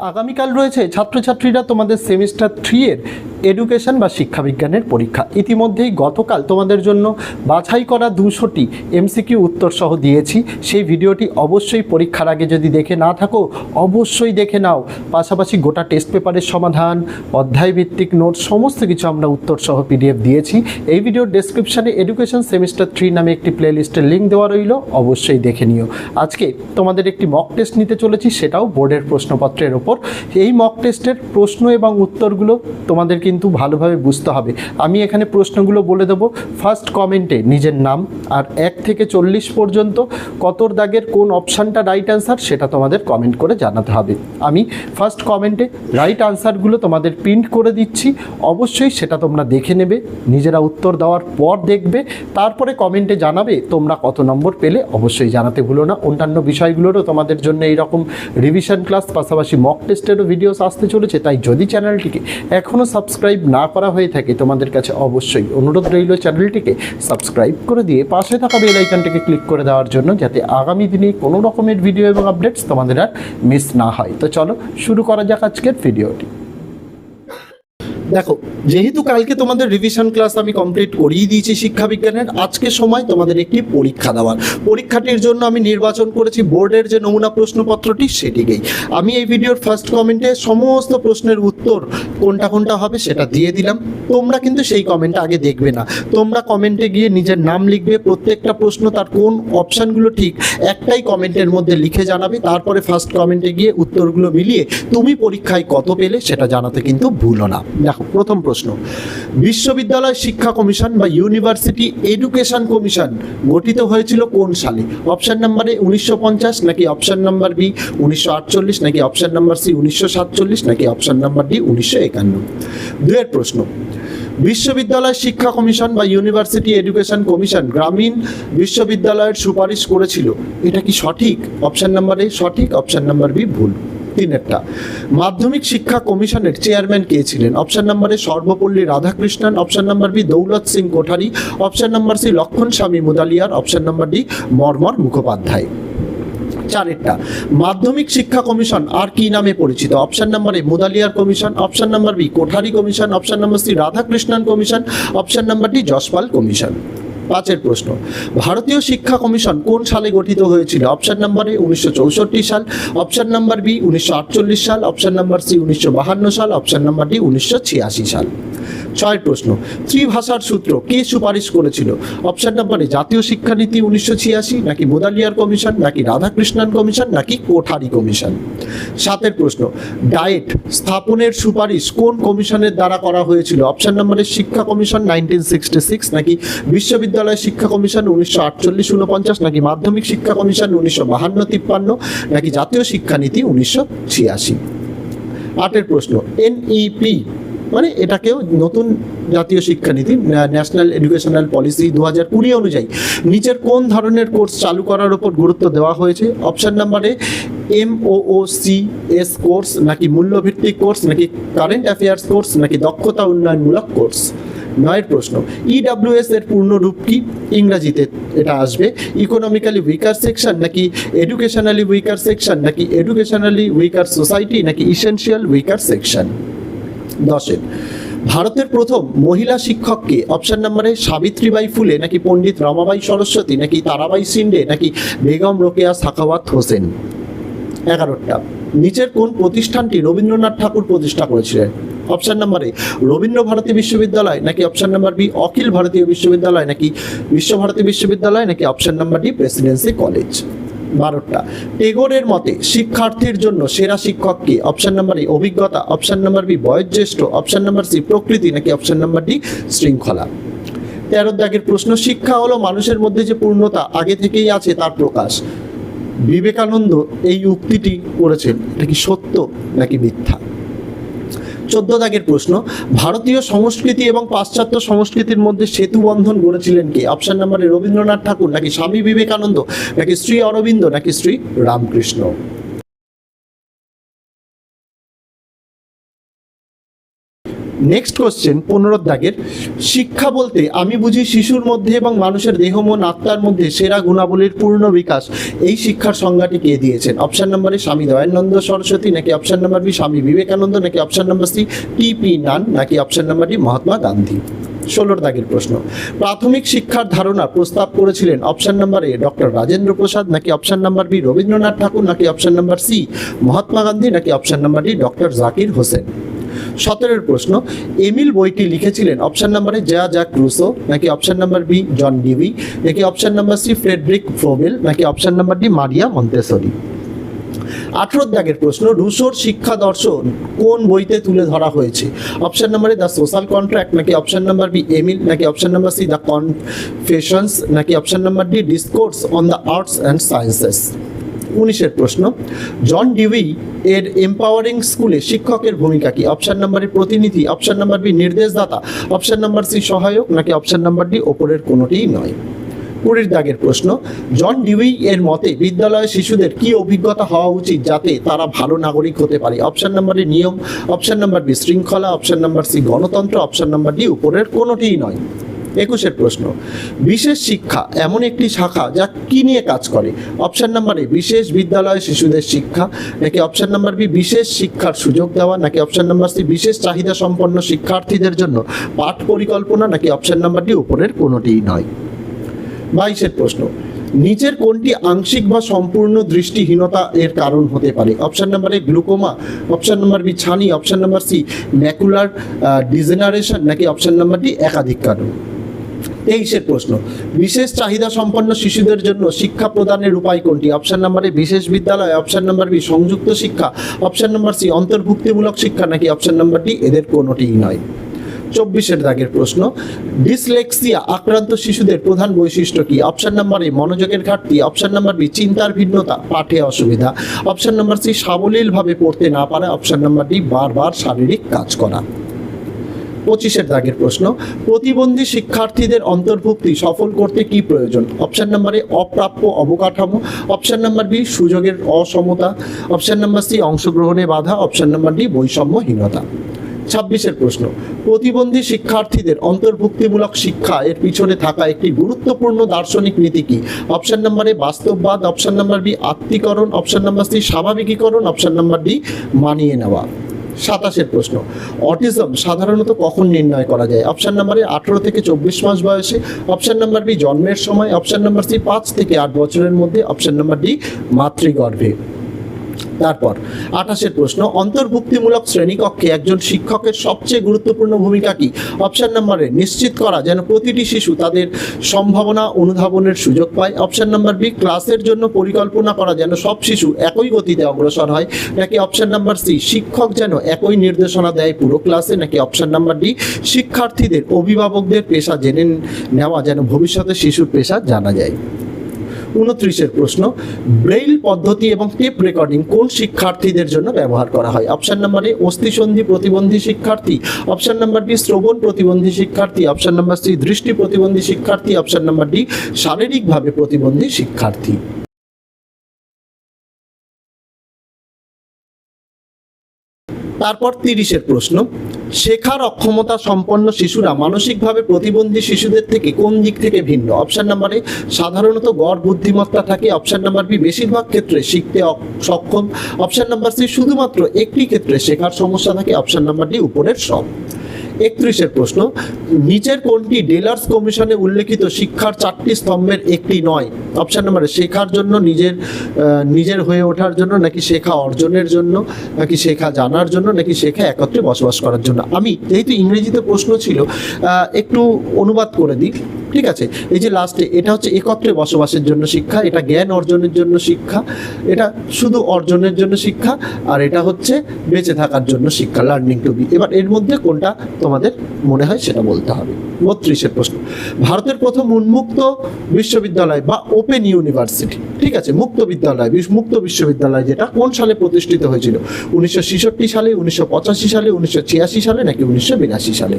আগামীকাল রয়েছে ছাত্রছাত্রীরা তোমাদের সেমিস্টার থ্রি এর এডুকেশন বা শিক্ষাবিজ্ঞানের পরীক্ষা। ইতিমধ্যেই গতকাল তোমাদের জন্য বাছাই করা দুশোটি এমসিকিউ উত্তর সহ দিয়েছি। সেই ভিডিওটি অবশ্যই পরীক্ষার আগে যদি দেখে না থাকো, অবশ্যই দেখে নাও। পাশাপাশি গোটা টেস্ট পেপারের সমাধান অধ্যায় ভিত্তিক নোট সমস্ত কিছু আমরা উত্তর সহ পিডিএফ দিয়েছি। এই ভিডিওর ডেসক্রিপশনে এডুকেশন সেমিস্টার থ্রি নামে একটি প্লেলিস্টের লিঙ্ক দেওয়া রইল, অবশ্যই দেখে নিও। আজকে তোমাদের একটি মক টেস্ট নিতে চলেছি, সেটাও বোর্ডের প্রশ্নপত্রের ওপর। এই মক টেস্টের প্রশ্ন এবং উত্তরগুলো তোমাদের কিন্তু ভালোভাবে বুঝতে হবে। আমি এখানে প্রশ্নগুলো বলে দেবো। ফার্স্ট কমেন্টে নিজের নাম আর এক থেকে চল্লিশ পর্যন্ত কতর দাগের কোন অপশানটা রাইট অ্যান্সার সেটা তোমাদের কমেন্ট করে জানাতে হবে। আমি ফার্স্ট কমেন্টে রাইট আনসারগুলো তোমাদের প্রিন্ট করে দিচ্ছি। অবশ্যই সেটা তোমরা দেখে নেবে, নিজেরা উত্তর দেওয়ার পর দেখবে। তারপরে কমেন্টে জানাবে তোমরা কত নম্বর পেলে। অবশ্যই জানাতে ভুলো না। অন্যান্য বিষয়গুলোরও তোমাদের জন্য এইরকম রিভিশন ক্লাস পাশাপাশি মক টেস্টেরও ভিডিওস আসতে চলেছে। তাই যদি চ্যানেলটিকে এখনও সাবস্ক্রাইব না করা হয়ে থাকে, তোমাদের কাছে অবশ্যই অনুরোধ রইল চ্যানেলটিকে সাবস্ক্রাইব করে দিয়ে পাশে থাকা বেল আইকনটিকে ক্লিক করে দেওয়ার জন্য যাতে আগামী দিনে কোনো রকমের ভিডিও এবং আপডেটস তোমাদের আর মিস না হয়। তো চলো, শুরু করা যাক আজকের ভিডিওটি দেখো, যেহেতু কালকে তোমাদের রিভিশন ক্লাস আমি কমপ্লিট করিয়ে দিয়েছি শিক্ষা বিজ্ঞানের আজকে সময় তোমাদের একটি পরীক্ষা দেওয়ার। পরীক্ষাটির জন্য আমি নির্বাচন করেছি, বোর্ডের যে নমুনা প্রশ্নপত্রটি সেটিকেই। আমি এই ভিডিওর ফার্স্ট কমেন্টে সমস্ত প্রশ্নের উত্তর কোনটা কোনটা হবে সেটা দিয়ে দিলাম। তোমরা কিন্তু সেই কমেন্টটা আগে দেখবে না। তোমরা কমেন্টে গিয়ে নিজের নাম লিখবে, প্রত্যেকটা প্রশ্ন তার কোন অপশানগুলো ঠিক একটাই কমেন্টের মধ্যে লিখে জানাবে, তারপরে ফার্স্ট কমেন্টে গিয়ে উত্তরগুলো মিলিয়ে তুমি পরীক্ষায় কত পেলে সেটা জানাতে কিন্তু ভুলো না। প্রথম প্রশ্ন। বিশ্ববিদ্যালয় শিক্ষা কমিশন বা ইউনিভার্সিটি এডুকেশন কমিশন গঠিত হয়েছিল কোন সালে? অপশন নাম্বার এ উনিশশো পঞ্চাশ, নাকি অপশন নাম্বার বি উনিশশো আটচল্লিশ, নাকি অপশন নাম্বার সি উনিশশো সাতচল্লিশ, নাকি অপশন নাম্বার ডি উনিশশো একান্ন? দুয়ের প্রশ্ন। বিশ্ববিদ্যালয় শিক্ষা কমিশন বা ইউনিভার্সিটি এডুকেশন কমিশন গ্রামীণ বিশ্ববিদ্যালয়ের সুপারিশ করেছিল। এটা কি সঠিক? অপশন নাম্বার এ সঠিক, অপশন নাম্বার বি ভুল। তিনেরটা। মাধ্যমিক শিক্ষা কমিশনের চেয়ারম্যান কে ছিলেন? অপশন নাম্বারে Sarvepalli Radhakrishnan, option number B Daulat Singh Kothari, option number C Lakshman Swami Mudaliar, option number D মর্মর Mukhopadhyay. চারেরটা। মাধ্যমিক শিক্ষা কমিশন আর কি নামে পরিচিত? Option number A Mudaliar commission, option number B Kothari commission, option number C Radhakrishnan commission, option number D Yashpal commission. পাঁচের প্রশ্ন, ভারতীয় শিক্ষা কমিশন কোন সালে গঠিত হয়েছিল? অপশান নাম্বার এ উনিশশো চৌষট্টি সাল, অপশান নাম্বার বি উনিশশো আটচল্লিশ সাল, অপশান নাম্বার সি উনিশশো সাল, অপশান নাম্বার ডি উনিশশো ছিয়াশি সাল। ছয় প্রশ্ন। ত্রিভাষার সূত্র কে সুপারিশ করেছিল? অপশন নাম্বার জাতীয় শিক্ষানীতি উনিশশো ছিয়াশি, নাকি মোদালিয়ার কমিশন, নাকি রাধাকৃষ্ণন কমিশন, নাকি কোঠারি কমিশন? সাতের প্রশ্ন, ডায়েট স্থাপনের সুপারিশ কোন কমিশনের দ্বারা করা হয়েছিল? অপশন নাম্বার শিক্ষা কমিশন নাইনটিন সিক্সটি সিক্স, নাকি বিশ্ববিদ্যালয় শিক্ষা কমিশন উনিশশো আটচল্লিশ উনপঞ্চাশ নাকি মাধ্যমিক শিক্ষা কমিশন উনিশশো বাহান্ন তিপ্পান্ন, নাকি জাতীয় শিক্ষানীতি উনিশশো ছিয়াশি? আটের প্রশ্ন, এনইপি মানে এটাকেও নতুন জাতীয় শিক্ষানীতি ন্যাশনাল এডুকেশনাল পলিসি দু হাজার কুড়ি অনুযায়ী নিচের কোন ধরনের কোর্স চালু করার উপর গুরুত্ব দেওয়া হয়েছে? অপশন নাম্বারে M O C S course নাকি মূল্যভিত্তিক কোর্স নাকি কারেন্ট অ্যাফেয়ার্স কোর্স নাকি দক্ষতা উন্নয়নমূলক কোর্স নয়ের প্রশ্ন ইডাব্লিউএস এর পূর্ণ রূপ কি? ইংরাজিতে এটা আসবে ইকোনমিক্যালি উইকার সেকশন নাকি এডুকেশনালি উইকার সেকশন নাকি এডুকেশনালি উইকার সোসাইটি নাকি ইসেনশিয়াল উইকার সেকশন দশের। ভারতের প্রথম মহিলা শিক্ষককে অপশন নাম্বারে সাবিত্রীবাই ফুলে, নাকি পণ্ডিত রমাবাই সরস্বতী, নাকি তারাবাই সিন্ডে, নাকি বেগম রোকেয়া সাখাওয়াত হোসেন? এগারোটা নিচের কোন প্রতিষ্ঠানটি রবীন্দ্রনাথ ঠাকুর প্রতিষ্ঠা করেছিলেন অপশান নাম্বার রবীন্দ্র ভারতী বিশ্ববিদ্যালয়, নাকি অপশান নাম্বার বি, অখিল ভারতীয় বিশ্ববিদ্যালয়, নাকি বিশ্বভারতী বিশ্ববিদ্যালয়, নাকি option number D, presidency college? বারোটা। এগোরের মতে, শিক্ষার্থীর জন্য সেরা শিক্ষক শিক্ষককে অপশন নাম্বার এ অভিজ্ঞতা। অপশন নাম্বার বি বয়োজ্যেষ্ঠ অপশন নাম্বার সি প্রকৃতি। নাকি অপশন নাম্বার ডি শৃঙ্খলা? তেরো দাগের প্রশ্ন, শিক্ষা হলো মানুষের মধ্যে যে পূর্ণতা, আগে থেকেই আছে তার প্রকাশ। বিবেকানন্দ এই উক্তিটি করেছেন। এটা কি সত্য নাকি মিথ্যা? চোদ্দ দাগের প্রশ্ন, ভারতীয় সংস্কৃতি এবং পাশ্চাত্য সংস্কৃতির মধ্যে সেতু বন্ধন গড়েছিলেন কে? অপশন নাম্বারে রবীন্দ্রনাথ ঠাকুর, নাকি স্বামী বিবেকানন্দ, নাকি শ্রী অরবিন্দ, নাকি শ্রী রামকৃষ্ণ? নেক্সট কোশ্চেন পনেরো দাগের। শিক্ষা বলতে আমি বুঝি শিশুর মধ্যে এবং মানুষের দেহ, মন, আত্মার মধ্যে সেরা গুণাবলীর পূর্ণ বিকাশ। এই শিক্ষার সংজ্ঞাটি কে দিয়েছেন? অপশন নম্বরে স্বামী দয়ানন্দ সরস্বতী, নাকি option number B Swami Vivekananda, নাকি option number C T P Nunn, নাকি option number D Mahatma Gandhi? ষোলোর দাগের প্রশ্ন। প্রাথমিক শিক্ষার ধারণা প্রস্তাব করেছিলেন option number A doctor Rajendra Prasad, নাকি option number B Rabindranath Thakur, নাকি option number C Mahatma Gandhi, নাকি option number D doctor Zakir Hussain? সতেরোর প্রশ্ন, এমিল বইটি লিখেছিলেন অপশন নাম্বারে যা জ্যাক রুসো নাকি option number B John Dewey নাকি option number C Friedrich Froebel নাকি option number D Maria Montessori আঠেরো দাগের প্রশ্ন, রুশোর শিক্ষা দর্শন কোন বইতে তুলে ধরা হয়েছে? অপশন নাম্বারে দ্য সোশ্যাল কন্ট্রাক্ট নাকি অপশন নাম্বার বি এমিল, নাকি option number C the confessions নাকি option number D discourse on the arts and sciences উনিশের প্রশ্ন, জন ডিউই এর এম্পাওয়ারিং স্কুলে শিক্ষকের ভূমিকা কি? অপশন নাম্বারের প্রতিনিধি অপশান নাম্বার বি নির্দেশদাতা অপশান নাম্বার সি সহায়ক, নাকি অপশান নাম্বার ডি ওপরের কোনোটিই নয়? কুড়ির দাগের প্রশ্ন, জন ডিউই এর মতে বিদ্যালয়ে শিশুদের কি অভিজ্ঞতা হওয়া উচিত যাতে তারা ভালো নাগরিক হতে পারে? অপশন নাম্বারে নিয়ম অপশন নাম্বার বি শৃঙ্খলা অপশন নাম্বার সি গণতন্ত্র অপশন নাম্বার ডি উপরের কোনোটিই নয়। একুশের প্রশ্ন, বিশেষ শিক্ষা এমন একটি শাখা যা কি নিয়ে কাজ করে? অপশান নাম্বার এ বিশেষ বিদ্যালয়ে শিশুদের শিক্ষা। নাকি অপশান নাম্বার বি বিশেষ শিক্ষার সুযোগ দেওয়া? নাকি অপশান নাম্বার সি বিশেষ চাহিদা সম্পন্ন শিক্ষার্থীদের জন্য পাঠ পরিকল্পনা? নাকি অপশান নাম্বার ডি উপরের কোনোটিই নয়? বাইশের প্রশ্ন, নিচের কোনটি আংশিক বা সম্পূর্ণ দৃষ্টিহীনতা এর কারণ হতে পারে? Option number A glaucoma. Option number B ছানি। Option number C macular degeneration. নাকি অপশান নাম্বার ডি একাধিক কারণ? তেইশের প্রশ্ন। বিশেষ চাহিদা সম্পন্ন শিশুদের জন্য শিক্ষা প্রদানের উপায় কোনটি? অপশন নাম্বারে বিশেষ বিদ্যালয়। অপশন নাম্বার বি সংযুক্ত শিক্ষা। অপশন নাম্বার সি অন্তর্ভুক্তিমূলক শিক্ষা। নাকি অপশন নাম্বার ডি এদের কোনোটিই নয়। চব্বিশের দাগের প্রশ্ন, ডিসলেক্সিয়া আক্রান্ত শিশুদের প্রধান বৈশিষ্ট্য কি? অপশন নাম্বার এ মনোযোগের ঘাটতি। অপশন নাম্বার বি চিন্তার ভিন্নতা, পাঠে অসুবিধা। অপশন নাম্বার সি সাবলীলভাবে পড়তে না পারা। অপশন নাম্বার ডি বারবার শারীরিক কাজ করা। পঁচিশের দাগের প্রশ্ন, প্রতিবন্ধী শিক্ষার্থীদের অন্তর্ভুক্তি সফল করতে কি প্রয়োজন? অপশন নাম্বারে অপ্রাপ্য অবকাঠামো। অপশান নাম্বার বি সুযোগের অসমতা। অপশান নাম্বার সি অংশগ্রহণে বাধা। অপশান নাম্বার ডি বৈষম্যহীনতা। ছাব্বিশের প্রশ্ন, প্রতিবন্ধী শিক্ষার্থীদের অন্তর্ভুক্তিমূলক শিক্ষা এর পিছনে থাকা একটি গুরুত্বপূর্ণ দার্শনিক নীতি কি? অপশন নাম্বারে বাস্তববাদ। অপশন নাম্বার বি আত্মীকরণ। অপশন নাম্বার সি স্বাভাবিকীকরণ। অপশন নাম্বার ডি মানিয়ে নেওয়া। সাতাশের প্রশ্ন, অটিজম সাধারণত কখন নির্ণয় করা যায়? অপশন নাম্বারে আঠারো থেকে চব্বিশ মাস বয়সে। অপশান নাম্বার বি জন্মের সময়। অপশান নাম্বার সি পাঁচ থেকে আট বছরের মধ্যে। অপশান নাম্বার ডি মাতৃগর্ভে। তারপর, আঠাশের প্রশ্ন, অন্তর্ভুক্তিমূলক শ্রেণীকক্ষে একজন শিক্ষকের সবচেয়ে গুরুত্বপূর্ণ ভূমিকা কি? অপশান নাম্বারে নিশ্চিত করা যেন প্রতিটি শিশু তাদের সম্ভাবনা অনুধাবনের সুযোগ পায়। অপশান নাম্বার বি ক্লাসের জন্য পরিকল্পনা করা যেন সব শিশু একই গতিতে অগ্রসর হয়। নাকি অপশন নাম্বার সি শিক্ষক যেন একই নির্দেশনা দেয় পুরো ক্লাসে? নাকি অপশান নাম্বার ডি শিক্ষার্থীদের অভিভাবকদের পেশা জেনে নেওয়া যেন ভবিষ্যতে শিশুর পেশা জানা যায়? উনত্রিশের প্রশ্ন, ব্রেইল পদ্ধতি এবং টেপ রেকর্ডিং কোন শিক্ষার্থীদের জন্য ব্যবহার করা হয়? অপশান নাম্বার এ, অস্থিসন্ধি প্রতিবন্ধী শিক্ষার্থী। অপশান নাম্বার বি, শ্রবণ প্রতিবন্ধী শিক্ষার্থী। অপশান নাম্বার সি, দৃষ্টি প্রতিবন্ধী শিক্ষার্থী। অপশান নাম্বার ডি, শারীরিকভাবে প্রতিবন্ধী শিক্ষার্থী। তারপর তিরিশের প্রশ্ন, শেখার অক্ষমতা সম্পন্ন শিশুরা মানসিকভাবে প্রতিবন্ধী শিশুদের থেকে কোন দিক থেকে ভিন্ন? অপশন নাম্বারে সাধারণত গড় বুদ্ধিমত্তা থাকে। অপশান নাম্বার বি বেশিরভাগ ক্ষেত্রে শিখতে সক্ষম। অপশান নাম্বার সি শুধুমাত্র একটি ক্ষেত্রে শেখার সমস্যা থাকে। অপশান নাম্বার ডি উপরের সব। একত্রিশের প্রশ্ন, নিচের কোনটি ডেলার্স কমিশনে উল্লেখিত শিক্ষার চারটি স্তম্ভের একটি নয়? অপশান নাম্বারে শেখার জন্য, নিজের নিজের হয়ে ওঠার জন্য, নাকি শেখা অর্জনের জন্য, নাকি শেখা জানার জন্য, নাকি শেখা একত্রে বসবাস করার জন্য? আমি যেহেতু ইংরেজিতে প্রশ্ন ছিল একটু অনুবাদ করে দিই। ঠিক আছে? এই যে লাস্টে এটা হচ্ছে একত্রে বসবাসের জন্য শিক্ষা, এটা জ্ঞান অর্জনের জন্য শিক্ষা, এটা শুধু অর্জনের জন্য শিক্ষা, আর এটা হচ্ছে বেঁচে থাকার জন্য শিক্ষা লার্নিং টু বি এবার এর মধ্যে কোনটা তোমাদের মনে হয় সেটা বলতে হবে। বত্রিশের প্রশ্ন। ভারতের প্রথম উন্মুক্ত বিশ্ববিদ্যালয় বা ওপেন ইউনিভার্সিটি ঠিক আছে? মুক্ত বিদ্যালয় মুক্ত বিশ্ববিদ্যালয় যেটা কোন সালে প্রতিষ্ঠিত হয়েছিল? উনিশশো ছেষট্টি সালে, উনিশশো পঁচাশি সালে, উনিশশো ছিয়াশি সালে নাকি উনিশশো বিরাশি সালে?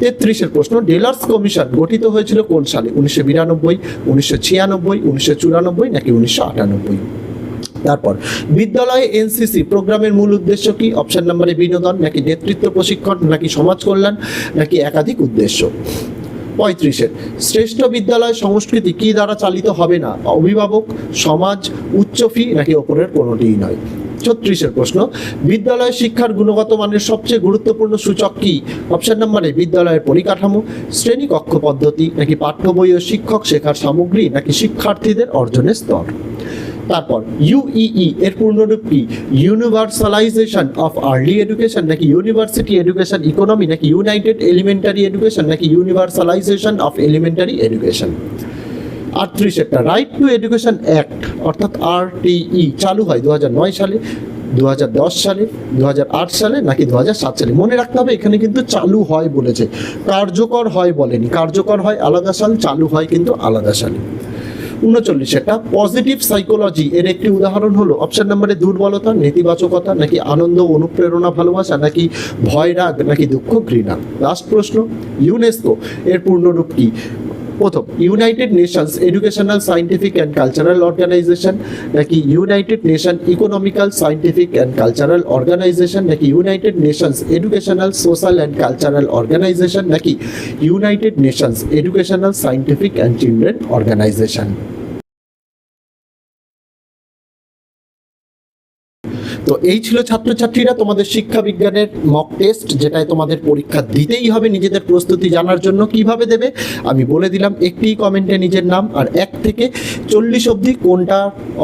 তেত্রিশের প্রশ্ন ডেলার্স কমিশন গঠিত হয়েছিল কোন সালে? উনিশশো বিরানব্বই, উনিশশো ছিয়ানব্বই, উনিশশো চুরানব্বই নাকি উনিশশো আটানব্বই? তারপর, বিদ্যালয়ে এনসিসি প্রোগ্রামের মূল উদ্দেশ্য কি? অপশন নম্বরে বিনোদন, নাকি নেতৃত্ব, প্রশিক্ষণ, নাকি সমাজ কল্যাণ, নাকি একাধিক উদ্দেশ্য? পঁয়ত্রিশের, শ্রেষ্ঠ বিদ্যালয় সংস্কৃতি কি দ্বারা চালিত হবে না? অভিভাবক, সমাজ, উচ্চ ফি নাকি ওপরের কোনোটিই নয়? ছত্রিশের প্রশ্ন বিদ্যালয় শিক্ষার গুণগত মানের সবচেয়ে গুরুত্বপূর্ণ সূচক কি? অপশন নম্বরে বিদ্যালয়ের পরিকাঠামো শ্রেণি কক্ষ পদ্ধতি, নাকি পাঠ্য বই ও শিক্ষক শেখার সামগ্রী, নাকি শিক্ষার্থীদের অর্জনের স্তর? তারপর ইউইই এর পূর্ণরূপ কি? ইউনিভার্সালাইজেশন অফ আর্লি এডুকেশন নাকি ইউনিভার্সিটি এডুকেশন ইকোনমি নাকি ইউনাইটেড এলিমেন্টারি এডুকেশন নাকি ইউনিভার্সালাইজেশন অফ এলিমেন্টারি এডুকেশন আটত্রিশ একটা রাইট টু এডুকেশন অ্যাক্ট অর্থাৎ আরটিই চালু হয় দু হাজার নয় সালে দু হাজার দশ সালে দু হাজার আট সালে নাকি দু হাজার সাত সালে। মনে রাখতে হবে, এখানে কিন্তু চালু হয় বলেছে। কার্যকর হয় বলেনি। কার্যকর হয় আলাদা সাল, চালু হয় কিন্তু আলাদা সালে। উনচল্লিশ একটা পজিটিভ সাইকোলজি, এর একটি উদাহরণ হলো, অপশন নম্বরে দুর্বলতা, নেতিবাচকতা, নাকি আনন্দ, অনুপ্রেরণা, ভালোবাসা, নাকি ভয়, রাগ, নাকি দুঃখ, ঘৃণা? লাস্ট প্রশ্ন ইউনেস্কো এর পূর্ণরূপ কি? প্রথম United Nations educational scientific and cultural organisation নাকি United Nation economical scientific and cultural organisation নাকি United Nations educational social and cultural organisation নাকি United Nations educational scientific and children organisation তো এই ছিল ছাত্রছাত্রীরা তোমাদের শিক্ষা বিজ্ঞানের মক টেস্ট যেটায় তোমাদের পরীক্ষা দিতেই হবে নিজেদের প্রস্তুতি জানার জন্য কীভাবে দেবে। আমি বলে দিলাম একটি কমেন্টে নিজের নাম আর এক থেকে চল্লিশ অবধি কোনটা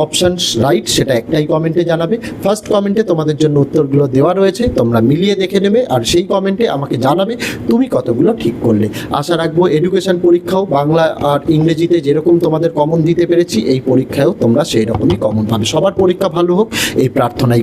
অপশন রাইট সেটা একটাই কমেন্টে জানাবে। ফার্স্ট কমেন্টে তোমাদের জন্য উত্তরগুলো দেওয়া রয়েছে, তোমরা মিলিয়ে দেখে নেবে আর সেই কমেন্টে আমাকে জানাবে তুমি কতগুলো ঠিক করলে। আশা রাখব এডুকেশন পরীক্ষাও বাংলা আর ইংরেজিতে যেরকম তোমাদের কমন দিতে পেরেছি, এই পরীক্ষায়ও তোমরা সেই রকমই কমন পাবে। সবার পরীক্ষা ভালো হোক, এই প্রার্থনাই